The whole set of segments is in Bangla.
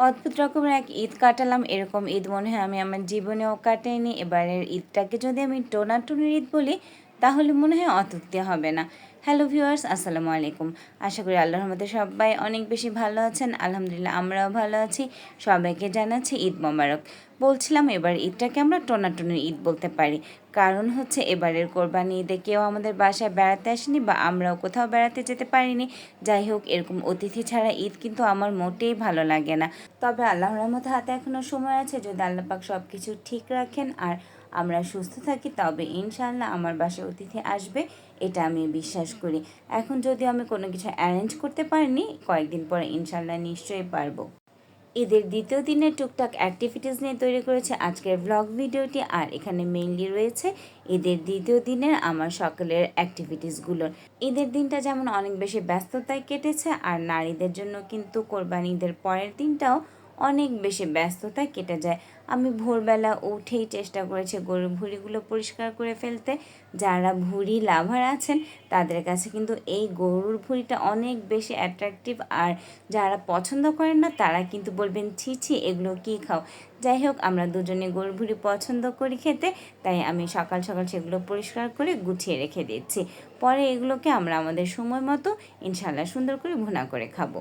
অদ্ভুত রকমের এক ঈদ কাটালাম, এরকম ঈদ মনে হয় আমি আমার জীবনেও কাটাইনি এবারের ঈদটাকে যদি আমি টোনাটুনির ঈদ বলি তাহলে মনে হয় অত্যুক্তি হবে না। হ্যালো ভিউয়ার্স আসসালামু আলাইকুম। আশা করি আল্লাহর মধ্যে সবাই অনেক বেশি ভালো আছেন। আলহামদুলিল্লাহ আমরাও ভালো আছি। সবাইকে জানাচ্ছি ঈদ মোবারক। বলছিলাম এবার ঈদটাকে আমরা টোনাটুনির ঈদ বলতে পারি। কারণ হচ্ছে এবারের কোরবানি ঈদে কেউ আমাদের বাসায় বেড়াতে আসেনি বা আমরাও কোথাও বেড়াতে যেতে পারিনি। যাই হোক, এরকম অতিথি ছাড়া ঈদ কিন্তু আমার মোটেই ভালো লাগে না। তবে আল্লাহর রহমতে হাতে এখনও সময় আছে। যদি আল্লাপাক সব কিছু ঠিক রাখেন আর আমরা সুস্থ থাকি, তবে ইনশাল্লাহ আমার বাসায় অতিথি আসবে, এটা আমি বিশ্বাস করি। এখন যদি আমি কোনো কিছু অ্যারেঞ্জ করতে পারিনি, কয়েকদিন পরে ইনশাল্লাহ নিশ্চয়ই পারব। ঈদের দ্বিতীয় দিনের টুকটাক অ্যাক্টিভিটিস নিয়ে তৈরি করেছে আজকের ব্লগ ভিডিওটি, আর এখানে মেইনলি রয়েছে ঈদের দ্বিতীয় দিনের আমার সকলের অ্যাক্টিভিটিসগুলো ঈদের দিনটা যেমন অনেক বেশি ব্যস্ততায় কেটেছে, আর নারীদের জন্য কিন্তু কোরবানি ঈদের পরের দিনটাও অনেক বেশি ব্যস্ততায় কেটে যায়। আমি ভোরবেলা উঠেই চেষ্টা করেছি গরুর ভুঁড়িগুলো পরিষ্কার করে ফেলতে। যারা ভুঁড়ি লাভার আছেন, তাদের কাছে কিন্তু এই গরুর ভুঁড়িটা অনেক বেশি অ্যাট্রাকটিভ আর যারা পছন্দ করেন না, তারা কিন্তু বলবেন, ছি ছি, এগুলো কী খাও? যাই হোক, আমরা দুজনে গরুর ভুঁড়ি পছন্দ করি খেতে, তাই আমি সকাল সকাল সেগুলো পরিষ্কার করে গুছিয়ে রেখে দিচ্ছি। পরে এগুলোকে আমরা আমাদের সময় মতো ইনশাল্লাহ সুন্দর করে ভুনা করে খাব।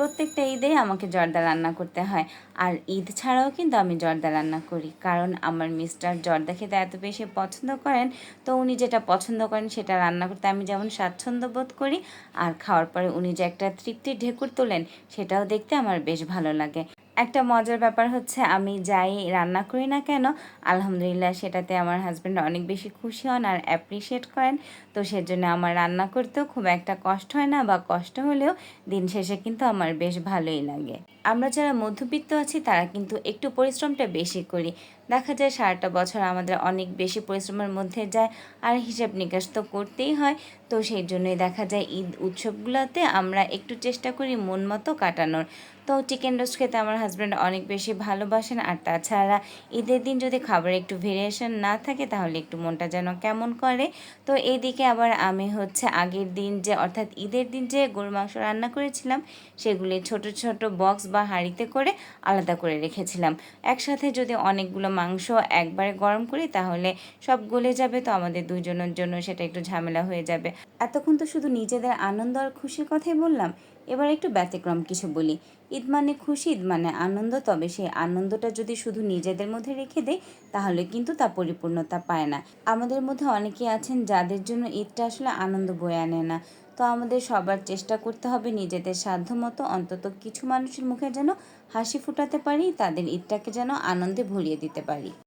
প্রত্যেকটা ঈদে আমাকে জর্দা রান্না করতে হয়। আর ঈদ ছাড়াও কিন্তু আমি জর্দা রান্না করি। কারণ আমার মিস্টার জর্দা খেতে এত বেশি পছন্দ করেন, তো উনি যেটা পছন্দ করেন সেটা রান্না করতে আমি যেমন স্বাচ্ছন্দ্য বোধ করি, আর খাওয়ার পরে উনি যে একটা তৃপ্তির ঢেকুর তোলেন, সেটাও দেখতে আমার বেশ ভালো লাগে। একটা মজার ব্যাপার হচ্ছে আমি যাই রান্না করি না কেন, আলহামদুলিল্লাহ সেটাতে আমার হাজব্যান্ড অনেক বেশি খুশি হন আর অ্যাপ্রিসিয়েট করেন। তো সেজন্য আমার রান্না করতেও খুব একটা কষ্ট হয় না বা কষ্ট হলেও দিন শেষে কিন্তু আমার বেশ ভালোই লাগে। আমরা যারা মধ্যবিত্ত আছি তারা কিন্তু একটু পরিশ্রমটা বেশি করি। দেখা যায় সারাটা বছর আমাদের অনেক বেশি পরিশ্রমের মধ্যে যায়, আর হিসাব নিকাশ তো করতেই হয়। তো সেই জন্যই দেখা যায় ঈদ উৎসবগুলোতে আমরা একটু চেষ্টা করি মন মতো কাটানোর। তো চিকেন রোস্ট খেতে আমার হাজব্যান্ড অনেক বেশি ভালোবাসেন, আর তাছাড়া ঈদের দিন যদি খাবারে একটু ভেরিয়েশন না থাকে তাহলে একটু মনটা যেন কেমন করে। তো এইদিকে আবার আমি হচ্ছে আগের দিন যে, অর্থাৎ ঈদের দিন যে গরু মাংস রান্না করেছিলাম, সেগুলি ছোট ছোট বক্স বা হাঁড়িতে করে আলাদা করে রেখেছিলাম। একসাথে যদি অনেকগুলো মাংস একবারে গরম করি, তাহলে সব গলে যাবে তো আমাদের দুজনের জন্য সেটা একটু ঝামেলা হয়ে যাবে। এতক্ষণ তো শুধু নিজেদের আনন্দ আর খুশির কথাই বললাম। এবার একটু ব্যতিক্রম কিছু বলি। ঈদ মানে খুশি, ঈদ মানে আনন্দ, তবে সেই আনন্দটা যদি শুধু নিজেদের মধ্যে রেখে দেয় তাহলে কিন্তু তা পরিপূর্ণতা পায় না। আমাদের মধ্যে অনেকেই আছেন যাদের জন্য ঈদটা আসলে আনন্দ বয়ে আনে না। তো আমাদের সবার চেষ্টা করতে হবে নিজেদের সাধ্য মতো অন্তত কিছু মানুষের মুখে যেন হাসি ফোটাতে পারি, তাদের ঈদটাকে যেন আনন্দে ভরিয়ে দিতে পারি।